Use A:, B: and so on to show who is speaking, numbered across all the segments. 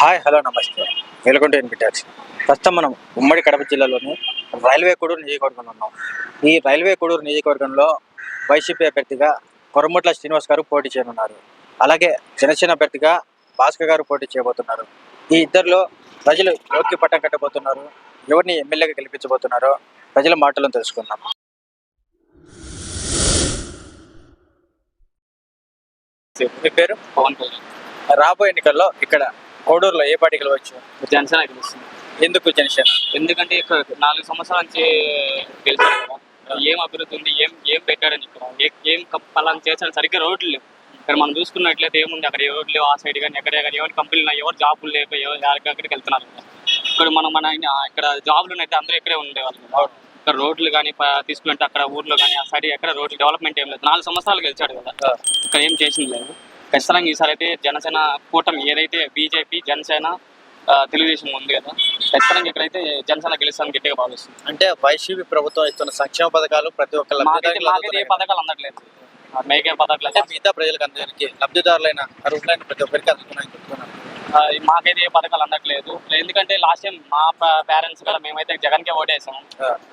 A: Hi hello నమస్తే. Welcome to ఎన్బిటాక్స్ ప్రస్తుతం మనం ఉమ్మడి కడప జిల్లాలోని రైల్వే కొడూరు నియోజకవర్గంలో ఉన్నాం. ఈ రైల్వే కొడూరు నియోజకవర్గంలో వైసీపీ అభ్యర్థిగా కొరముట్ల శ్రీనివాస్ గారు పోటీ చేయనున్నారు. అలాగే జనసేన అభ్యర్థిగా భాస్కర్ గారు పోటీ చేయబోతున్నారు. ఈ ఇద్దరిలో ప్రజలు ఎవరికి పట్టం కట్టబోతున్నారు. ఎవరిని ఎమ్మెల్యేగా గెలిపించబోతున్నారో ప్రజల మాటలను తెలుసుకుందాం. మీ పేరు?
B: పవన్ కళ్యాణ్.
A: రాబోయే ఎన్నికల్లో ఇక్కడ కోడూరులో ఏ పార్టీ గెలవచ్చు
B: జనసేన గెలుస్తుంది.
A: ఎందుకు జనసేన?
B: ఎందుకంటే ఇక్కడ నాలుగు సంవత్సరాల నుంచి గెలిచాడు కదా. ఏం అభివృద్ధి ఉంది ఏం ఏం పెట్టాడని ఇక్కడ ఏ- పలానా చేశాడు సరిగ్గా రోడ్లు లేవు. ఇక్కడ మనం చూసుకున్నట్లయితే ఏముంది? అక్కడ ఏ రోడ్లు లేవు ఆ సైడ్ కానీ ఎక్కడ కానీ ఎవరి కంపెనీలు ఎవరు జాబులు లేక ఎవరు ఎక్కడికి వెళ్తున్నారు. ఇక్కడ మనం మన ఇక్కడ జాబులు అయితే అందరూ ఇక్కడే ఉండేవాళ్ళు. ఇక్కడ రోడ్లు కానీ తీసుకుంటే అక్కడ ఊర్లో కానీ ఆ సైడ్ ఎక్కడ రోడ్లు డెవలప్మెంట్ ఏం లేదు. నాలుగు సంవత్సరాలు గెలిచాడు కదా. ఇక్కడ ఏం చేసింది లేదు. ఖచ్చితంగా ఈసారి అయితే జనసేన కూటమి ఏదైతే బీజేపీ జనసేన తెలుగుదేశం ఉంది కదా ఖచ్చితంగా ఇక్కడైతే జనసేన గెలుస్తాను గట్టిగా భావిస్తుంది
A: అంటే వైసీపీ ప్రభుత్వం ఇస్తున్న సంక్షేమ పథకాలు ప్రతి ఒక్క
B: మాకైతే
A: లబ్ధిదారులకు
B: మాకైతే ఏ. పథకాలు అందట్లేదు. మేకే పథకాలు
A: అంటే మిగతా ప్రజలకు అందరికీ లబ్ధిదారులైన అర్హులైన ప్రతి ఒక్కరికి అందుతున్నాయని చెప్తున్నాను
B: మాకైతే ఏ పథకాలు అందట్లేదు. ఎందుకంటే లాస్ట్ టైం మా పేరెంట్స్ కూడా మేమైతే జగన్ కే ఓటేసాం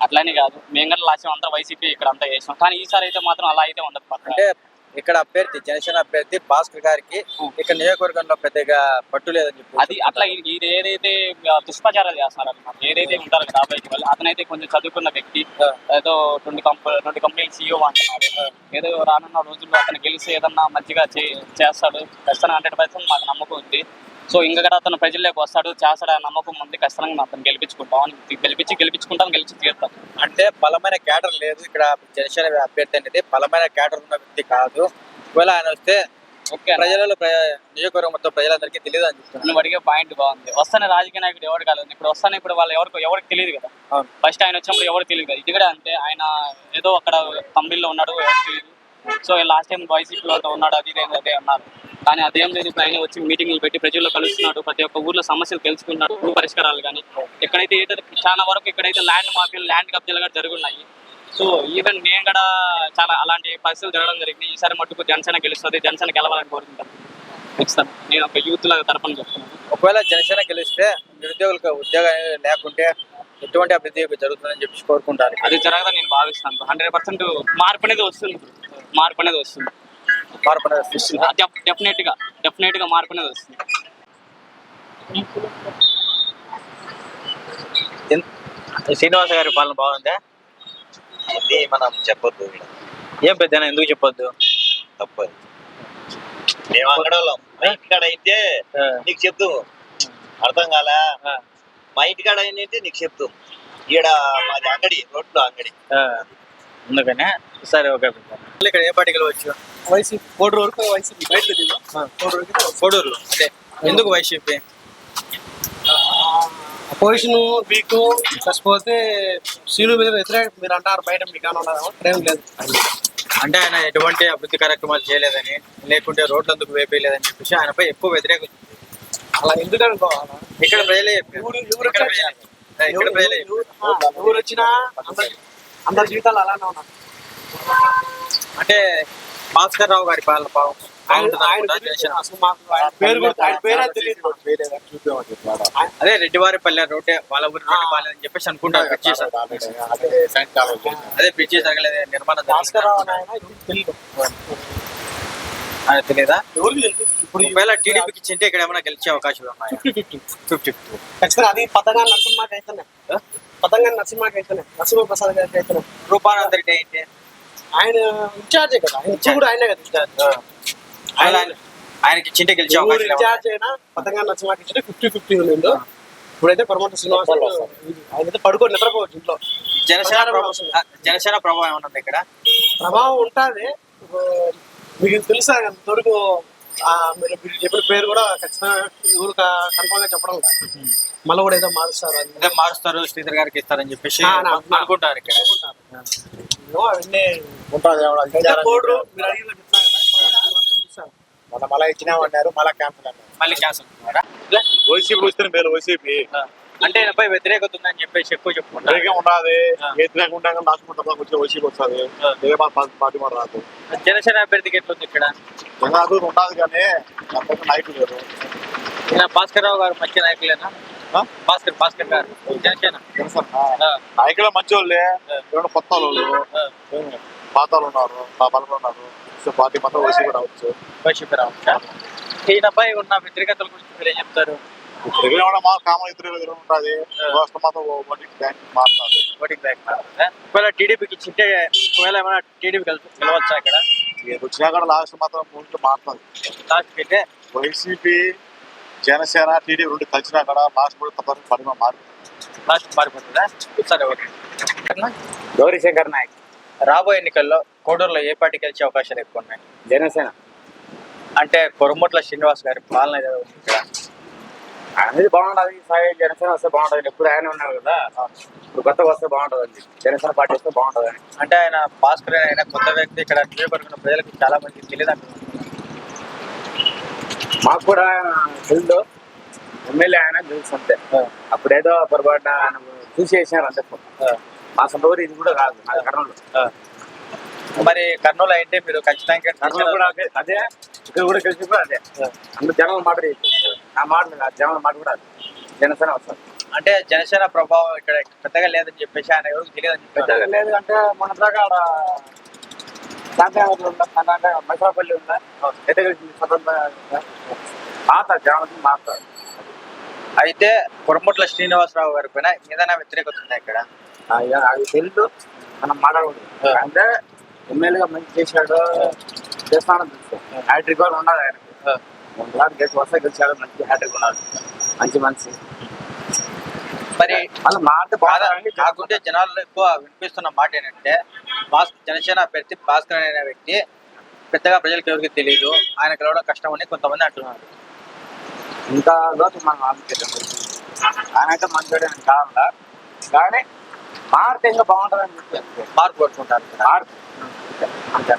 B: అట్లానే కాదు మేము కూడా లాస్ట్ టైం అంతా వైసీపీ ఇక్కడ అంతా వేసాం. కానీ ఈసారి అయితే మాత్రం అలా అయితే ఉండదు.
A: అంటే ఇక్కడ అభ్యర్థి జనసేన అభ్యర్థి భాస్కర్ గారికి ఇక్కడ నియోజకవర్గంలో పెద్దగా పట్టు లేదని చెప్పి
B: అది అట్లా ఏదైతే దుష్ప్రచారాలు చేస్తున్నారు అన్నమాట ఏదైతే ఉంటారో కదా అబ్బాయికి వాళ్ళు అతనైతే కొంచెం చదువుకున్న వ్యక్తి. ఏదో రెండు కంపెనీ రెండు కంపెనీలు సీఈఓ అంటున్నారు ఏదో రానున్న రోజుల్లో అతను గెలిచి ఏదన్నా మంచిగా చేస్తాడు. ఖచ్చితంగా హండ్రెడ్ పర్సెంట్ మాకు నమ్మకం ఉంది. సో ఇంకా కూడా అతను ప్రజల్లోకి వస్తాడు చేస్తాడు అనే నమ్మకం ఉంది. ఖచ్చితంగా అతను గెలిపించుకుంటాం అని గెలిపించి గెలిపించుకుంటాం గెలిచి తీరుతాం.
A: అంటే బలమైన క్యాడర్ లేదు. ఇక్కడ జనసేన అభ్యర్థి అనేది బలమైన క్యాడర్ ఉన్న వ్యక్తి కాదు. ఒకవేళ ఆయన వస్తే
B: ఓకే
A: ప్రజలలో ప్ర- నియోజకవర్గం మొత్తం ప్రజలందరికీ తెలియదు అని చెప్తున్నాను
B: నువ్వు అడిగే పాయింట్ బాగుంది. వస్తానే రాజకీయ నాయకుడు ఎవరు కాదు ఇప్పుడు వస్తానే ఇప్పుడు వాళ్ళు ఎవరికి ఎవరికి తెలియదు కదా. ఫస్ట్ ఆయన వచ్చినప్పుడు ఎవరు తెలియదు కదా. ఇది కూడా అంతే ఆయన ఏదో అక్కడ తమిళ్ళో ఉన్నాడు సో లాస్ట్ టైం వైసీపీ వాళ్ళతో ఉన్నాడు అది అదే అన్నారు. కానీ అదేం లేదు ఇప్పుడు ఆయన వచ్చి మీటింగ్లు పెట్టి ప్రజల్లో కలుస్తున్నాడు ప్రతి ఒక్క ఊర్లో సమస్యలు తెలుసుకుంటున్నాడు ఊరు పరిష్కారాలు కానీ. ఎక్కడైతే ఏదైతే చాలా వరకు ఇక్కడైతే ల్యాండ్ మాఫియాలు ల్యాండ్ కబ్జాలు కూడా జరుగున్నాయి. సో ఈవెన్ నేను కూడా చాలా అలాంటి పరిస్థితులు జరగడం జరిగింది. ఈసారి మట్టుకు జనసేన గెలుస్తుంది జనసేన గెలవాలని కోరుకుంటాను. ఖచ్చితంగా. నేను ఒక యూత్ తరపున చెప్తున్నాను.
A: ఒకవేళ జనసేన గెలిస్తే నిరుద్యోగులకు ఉద్యోగం లేకుంటే ఎటువంటి అభివృద్ధి జరుగుతుందని చెప్పి కోరుకుంటారు
B: అది జరగదని నేను భావిస్తాను. హండ్రెడ్ పర్సెంట్ మార్పు అనేది వస్తుంది మార్పు అనేది వస్తుంది.
A: మార్పు అనేది వస్తుంది.
B: డెఫినెట్గా డెఫినెట్గా మార్పు అనేది వస్తుంది
A: శ్రీనివాస గారి పాలన బాగుందా?
C: ఇది మనం చెప్పొద్దు ఇక్కడ.
A: ఏం పెద్ద ఎందుకు చెప్పొద్దు?
C: తప్పదు. మేము మా ఇంటికాడ అయితే నీకు చెప్తూ. అర్థం కాలా. మా ఇంటికాడ అయితే నీకు చెప్తూ. ఈడ మాది అంగడి రోడ్లో అంగడి.
A: ఆ, అందుకనే సరే ఓకే పెద్ద ఇక్కడ ఏ పార్టీ గెలవచ్చు
D: వైసీపీ కోటి వరకు వైసీపీ బయట
A: కోడూరులో. అదే ఎందుకు వైసీపీ?
D: పొజిషన్ మీకు కాకపోతే సీను మీద వ్యతిరేక మీరు అంటారు బయట మీకు అని ఉన్నారు ప్రేమ లేదు.
A: అంటే ఆయన ఎటువంటి అభివృద్ధి కార్యక్రమాలు చేయలేదని లేకుంటే రోడ్లు అందుకు వేపేయలేదని చెప్పేసి ఆయనపై ఎక్కువ వ్యతిరేకత.
D: అలా ఎందుకు అనుకోవాలా
A: ఇక్కడ ప్రజలే.
D: ఎవరు వచ్చినా అందరి అందరి జీవితాలు అలానే ఉన్నారు
A: అంటే భాస్కర్ రావు గారి పాలన అనుకుంటా
D: తెలియదు.
A: అదే రెడ్డివారిపల్లె రోడ్డే వాళ్ళ ఊరి రోడ్డు బాగాలేదని చెప్పేసి అనుకుంటారు బ్రిడ్జి సార్. అదే బ్రిడ్జి నిర్మాణం
D: ఆయన తెలియదు. ఇప్పుడు
A: ఒకవేళ టీడీపీకి ఇచ్చింటే ఇక్కడ ఏమైనా గెలిచే అవకాశాలు ఉన్నాయి?
D: Fifty fifty.
A: ఫిఫ్టీ
D: ఖచ్చితంగా అది నరసింహకి అయితేనే. నరసింహ ప్రసాద్ గారికి అయితేనే.
A: రూపానంద రెడ్డి అయితే
D: ఆయన ఇన్ఛార్జే కదా. ఆయన ఇప్పుడు కూడా ఆయనే కదా ఇన్ఛార్జ్.
A: ఆయన ఆయనకి ఇచ్చింటే గెలిచే ఏమైనా
D: ఇన్ఛార్జ్ అయినా పతంగా ఫిఫ్టీ ఫిఫ్టీ ఉంది ఇప్పుడైతే పరమంట శ్రీనివాస్ ఆయన అయితే పడుకొని నిద్రపోవచ్చు ఇంట్లో.
A: జనసేన జనసేన ప్రభావం ఉంది ఇక్కడ?
D: ప్రభావం ఉంటుంది. మీకు తెలుసా ఇంతవరకు మీరు చెప్పిన పేరు కూడా ఖచ్చితంగా ఎవరు కన్ఫర్మ్గా చెప్పడం లేదు. మళ్ళీ కూడా ఏదో మారుస్తారు.
A: మారుస్తారు శ్రీధర్ గారికి ఇస్తారని చెప్పేసి అనుకుంటారు ఇక్కడ.
D: అవన్నీ
E: ఉంటుంది
D: తెలుసా?
E: మొన్న మళ్ళీ ఇచ్చినామన్నారు మళ్ళీ క్యాన్సిల్ అన్నారు.
A: మళ్ళీ క్యాన్సల్
E: వైసీపీ వస్తే మేలు వైసీపీ
A: అంటే వ్యతిరేకత ఉందని చెప్పేసి ఎక్కువ చెప్పుకుంటారు.
E: వ్యతిరేకం రాసుకుంటాం వచ్చి వైసీపీ వస్తుంది.
A: ఆ.
E: ఏ పార్టీ మాట రాదు.
A: జనసేన అభ్యర్థికి ఎట్లుంది ఇక్కడ?
E: జనాలు ఉండదు కానీ నైట్ లేదు
A: భాస్కర్ రావు గారు మంచి నాయకులేనా? భాస్కర్ భాస్కర్ గారు. జనసేన.
E: నాయకులు మంచి వాళ్ళే కొత్త వాళ్ళు. పాత వాళ్ళు ఉన్నారు మా బలం ఉన్నారు. సో పార్టీ మొత్తం వైసీపీ రావచ్చు.
A: వైసీపీ రావచ్చా. ఈయనపై ఉన్న వ్యతిరేకతల గురించి మీరు ఏం చెప్తారు?
E: తెలుగులో కూడా మా కామన్ ఇద్దరు ఎదురు ఉంటుంది రాష్ట్ర మొత్తం ఓటింగ్ బ్యాంక్ మారుతుంది.
A: ఓటింగ్ బ్యాక్ ఒకవేళ టీడీపీకి ఇచ్చింటే ఒకవేళ ఏమైనా టీడీపీ గెలవచ్చా ఇక్కడ?
E: ఏది వచ్చినా కూడా లాస్ట్ మాత్రం మూడు మారుతుంది.
A: లాస్ట్ అయితే?
E: వైసీపీ జనసేన టీడీపీ రెండు కలిసినా కూడా లాస్ట్ కూడా తప్పని పరిమాణం మారుతుంది
A: లాస్ట్ మారిపోతుందా? సరే ఓకే.
F: గౌరీ శంకర్ నాయక్.
A: రాబోయే ఎన్నికల్లో కోడూరులో ఏ పార్టీ గెలిచే అవకాశాలు ఎక్కువ ఉన్నాయి?
F: జనసేన.
A: అంటే కొరమట్ల శ్రీనివాస్ గారి పాలన ఏదో ఉంది ఇక్కడ
F: అనేది బాగుంటది సాయి జనసేన వస్తే బాగుంటది ఎప్పుడు ఆయన ఉన్నారు కదా. ఇప్పుడు కొత్తగా వస్తే బాగుంటది అండి జనసేన పార్టీ వస్తే బాగుంటది అని
A: అంటే ఆయన భాస్కర్ ఆయన కొత్త వ్యక్తి ఇక్కడ నియోజకవర్గం ప్రజలకు చాలా మంది తెలియదు అంటున్నారు
F: మాకు కూడా తెలుసు. ఎమ్మెల్యే ఆయన తెలుసు అంతే. అప్పుడేదో పొరపాటున ఆయన చూసి చేసినారు అంతే. మా సొంత ఊరు ఇది కూడా కాదు నా కర్నూలు.
A: మరి కర్నూలు అయితే మీరు ఖచ్చితంగా
F: కర్నూలు కూడా అదే ఇక్కడ కూడా కలిసి కూడా అదే. అందరు జనాల మాట. ఆ మాట జనాల మాట కూడా అదే. జనసేన వస్తారు
A: అంటే జనసేన ప్రభావం ఇక్కడ పెద్దగా లేదని చెప్పేసి ఆయన ఎవరికి తెలియదని చెప్పారు.
F: పెద్దగా లేదు అంటే మన దాకా ఉందా మైసాపల్లి ఉందా స్వతంత్ర మాత.
A: అయితే కురముట్ల శ్రీనివాసరావు గారి పైన ఏదైనా వ్యతిరేకత ఉందా ఇక్కడ?
F: అది తెలుసు. మనం మాట్లాడకూడదు. అంటే ఎమ్మెల్యేగా మంచి చేశాడు చేస్తానని తెలుసు. హ్యాట్రిక్ ఒకసారి గెలిచి వస్తే గెలిచాడు మంచి హ్యాట్రిక్ ఉన్నది. మంచి మనిషి.
A: మరి
F: మళ్ళీ మాట
A: కాకుంటే జనాల్లో ఎక్కువ వినిపిస్తున్న మాట ఏంటంటే భాస్ జనసేన అభ్యర్థి భాస్కర్ అనే వ్యక్తి పెద్దగా ప్రజలకు ఎవరికి తెలియదు ఆయన కలవడం కష్టం అని కొంతమంది అంటున్నారు.
F: లోతు మనం ఆలోచించాం ఆయన అయితే అని కావాలా కానీ మారితే ఇంకా బాగుంటుందని చెప్పి
A: మార్పు కొట్టుకుంటారు
F: అంతే.